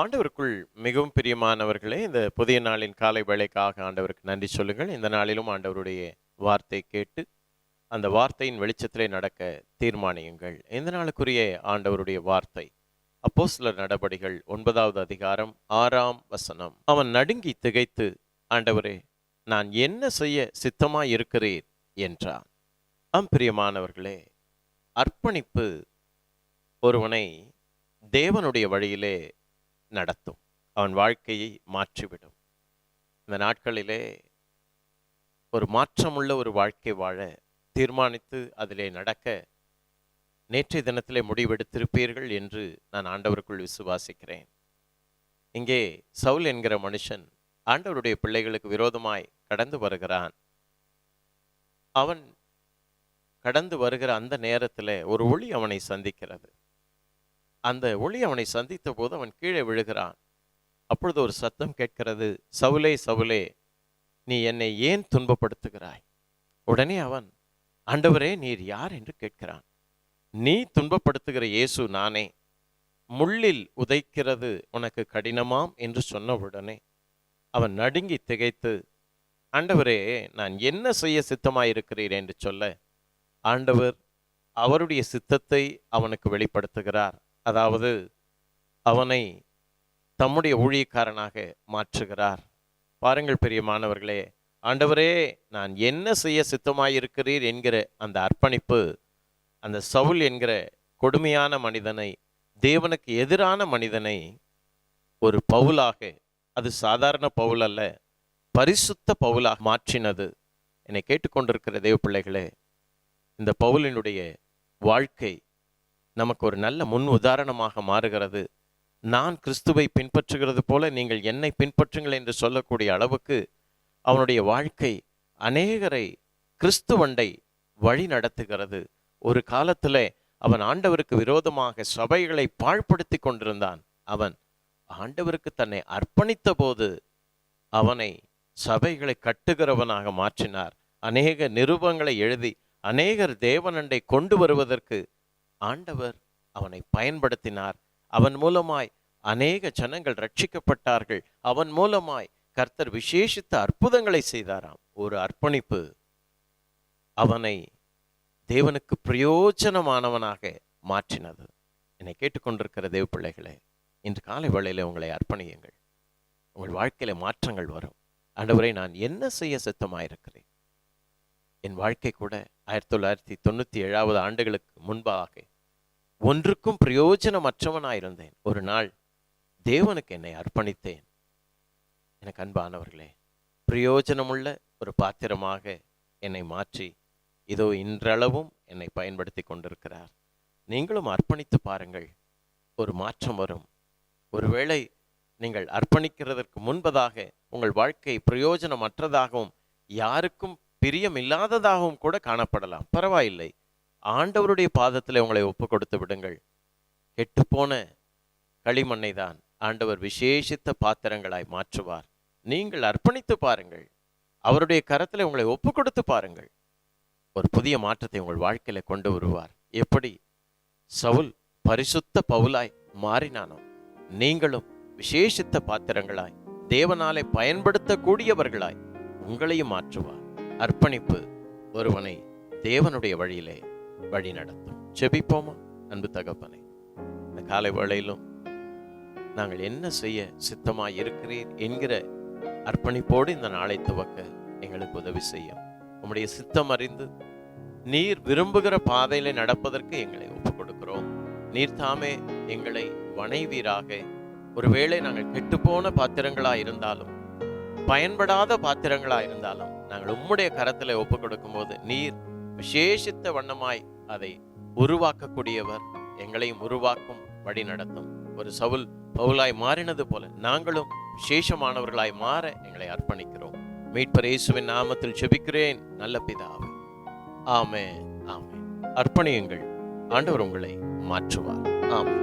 ஆண்டவருக்குள் மிகவும் பிரியமானவர்களே இந்த புதிய நாளின் காலை வேலைக்காக ஆண்டவருக்கு நன்றி சொல்லுங்கள். இந்த நாளிலும் ஆண்டவருடைய வார்த்தை கேட்டு அந்த வார்த்தையின் வெளிச்சத்திலே நடக்க தீர்மானியுங்கள். இந்த நாளுக்குரிய ஆண்டவருடைய வார்த்தை அப்போஸ்தலர் நடபடிகள் ஒன்பதாவது அதிகாரம் ஆறாம் வசனம். அவன் நடுங்கி திகைத்து ஆண்டவரே நான் என்ன செய்ய சித்தமாய் இருக்கிறேன் என்றான். ஆம் பிரியமானவர்களே அர்ப்பணிப்பு ஒருவனை தேவனுடைய வழியிலே நடத்தும். அவன் வாழ்க்கையை மாற்றிவிடும். இந்த நாட்களிலே ஒரு மாற்றமுள்ள ஒரு வாழ்க்கை வாழ தீர்மானித்து அதிலே நடக்க நேற்றைய தினத்திலே முடிவெடுத்திருப்பீர்கள் என்று நான் ஆண்டவருக்குள் விசுவாசிக்கிறேன். இங்கே சவுல் என்கிற மனுஷன் ஆண்டவருடைய பிள்ளைகளுக்கு விரோதமாய் கடந்து வருகிறான். அவன் கடந்து வருகிற அந்த நேரத்தில் ஒரு ஒளி அவனை சந்திக்கிறது. அந்த ஒளி அவனை சந்தித்த போது அவன் கீழே விழுகிறான். அப்பொழுது ஒரு சத்தம் கேட்கிறது சவுலே சவுலே நீ என்னை ஏன் துன்பப்படுத்துகிறாய்? உடனே அவன் ஆண்டவரே நீர் யார்? என்று கேட்கிறான். நீ துன்பப்படுத்துகிற இயேசு நானே. முள்ளில் உதைக்கிறது உனக்கு கடினமாம் என்று சொன்னவுடனே அவன் நடுங்கி திகைத்து ஆண்டவரே நான் என்ன செய்ய சித்தமாயிருக்கிறீர்? என்று சொல்ல ஆண்டவர் அவருடைய சித்தத்தை அவனுக்கு வெளிப்படுத்துகிறார். அதாவது அவனை தம்முடைய ஊழியக்காரனாக மாற்றுகிறார். பாருங்கள் பெரிய மாணவர்களே ஆண்டவரே நான் என்ன செய்ய சித்தமாயிருக்கிறீர் என்கிற அந்த அர்ப்பணிப்பு அந்த சவுல் என்கிற கொடுமையான மனிதனை தேவனுக்கு எதிரான மனிதனை ஒரு பவுலாக அது சாதாரண பவுல் அல்ல பரிசுத்த பவுலாக மாற்றினது. என்னை கேட்டுக்கொண்டிருக்கிற தேவ பிள்ளைகளே இந்த பவுலினுடைய வாழ்க்கை நமக்கு ஒரு நல்ல முன் உதாரணமாக மாறுகிறது. நான் கிறிஸ்துவை பின்பற்றுகிறது போல நீங்கள் என்னை பின்பற்றுங்கள் என்று சொல்லக்கூடிய அளவுக்கு அவனுடைய வாழ்க்கை அநேகரை கிறிஸ்துவண்டை வழி நடத்துகிறது. ஒரு காலத்தில் அவன் ஆண்டவருக்கு விரோதமாக சபைகளை பாழ்படுத்தி கொண்டிருந்தான். அவன் ஆண்டவருக்கு தன்னை அர்ப்பணித்த போது அவனை சபைகளை கட்டுகிறவனாக மாற்றினார். அநேக நிருபங்களை எழுதி அநேகர் தேவனண்டை கொண்டு வருவதற்கு ஆண்டவர் அவனை பயன்படுத்தினார். அவன் மூலமாய் அநேக ஜனங்கள் ரட்சிக்கப்பட்டார்கள். அவன் மூலமாய் கர்த்தர் விசேஷித்த அற்புதங்களை செய்தாராம். ஒரு அர்ப்பணிப்பு. அவனை தேவனுக்கு பிரயோஜனமானவனாக மாற்றினது. என்னை கேட்டுக்கொண்டிருக்கிற தேவ பிள்ளைகளே இன்று காலை வேளையில உங்களை அர்ப்பணியுங்கள். உங்கள் வாழ்க்கையில மாற்றங்கள் வரும். ஆண்டவரை நான் என்ன செய்ய சித்தமாயிருக்கிறேன்? என் வாழ்க்கை கூட ஆயிரத்தி தொள்ளாயிரத்தி தொண்ணூற்றி ஏழாவது ஆண்டுகளுக்கு முன்பாக ஒன்றுக்கும் பிரயோஜனமற்றவனாயிருந்தேன். ஒரு நாள் தேவனுக்கு என்னை அர்ப்பணித்தேன். எனக்கு அன்பானவர்களே பிரயோஜனமுள்ள ஒரு பாத்திரமாக என்னை மாற்றி இதோ இன்றளவும் என்னை பயன்படுத்தி கொண்டிருக்கிறார். நீங்களும் அர்ப்பணித்து பாருங்கள் ஒரு மாற்றம் வரும். ஒருவேளை நீங்கள் அர்ப்பணிக்கிறதற்கு முன்பதாக உங்கள் வாழ்க்கை பிரயோஜனமற்றதாகவும் யாருக்கும் பிரியமில்லாததாகவும் கூட காணப்படலாம். பரவாயில்லை. ஆண்டவருடைய பாதத்தில் உங்களை ஒப்பு கொடுத்து விடுங்கள். கெட்டுப்போன களிமண்ணை தான் ஆண்டவர் விசேஷித்த பாத்திரங்களாய் மாற்றுவார். நீங்கள் அர்ப்பணித்து பாருங்கள். அவருடைய கரத்தில் உங்களை ஒப்பு கொடுத்து பாருங்கள். ஒரு புதிய மாற்றத்தை உங்கள் வாழ்க்கையில கொண்டு வருவார். எப்படி? சவுல் பரிசுத்த பவுலாய் மாறினானோ நீங்களும் விசேஷித்த பாத்திரங்களாய் தேவனாலே பயன்படுத்தக்கூடியவர்களாய் உங்களையும் மாற்றுவார். அர்ப்பணிப்பு ஒருவனை தேவனுடைய வழியிலே வழி நடத்தும். செபிப்போமா? அன்பு தகப்பனே இந்த காலை வேளையிலும் நாங்கள் என்ன செய்ய சித்தமாக இருக்கிறீர் என்கிற அர்ப்பணிப்போடு இந்த நாளை துவக்க எங்களுக்கு உதவி செய்யும். உம்முடைய சித்தம் அறிந்து நீர் விரும்புகிற பாதையில நடப்பதற்கு எங்களை ஒப்புக் கொடுக்கிறோம். நீர் தாமே எங்களை வணைவீராக. ஒருவேளை நாங்கள் கெட்டுப்போன பாத்திரங்களா இருந்தாலும் பயன்படாத பாத்திரங்களா இருந்தாலும் நாங்கள் உம்முடைய கரத்துல ஒப்புக் கொடுக்கும்போது நீர் விசேஷித்த வண்ணமாய் அதை உருவாக்கக்கூடியவர் எங்களையும் உருவாக்கும் வழி நடத்தும். ஒரு சவுல் பவுலாய் மாறினது போல நாங்களும் விசேஷமானவர்களாய் மாற எங்களை அர்ப்பணிக்கிறோம். மீட்பர் இயேசுவின் நாமத்தில் செபிக்கிறேன். நல்ல பிதாவே. ஆமே ஆமே அர்ப்பணியுங்கள். ஆண்டவர் உங்களை மாற்றுவார். ஆமென்.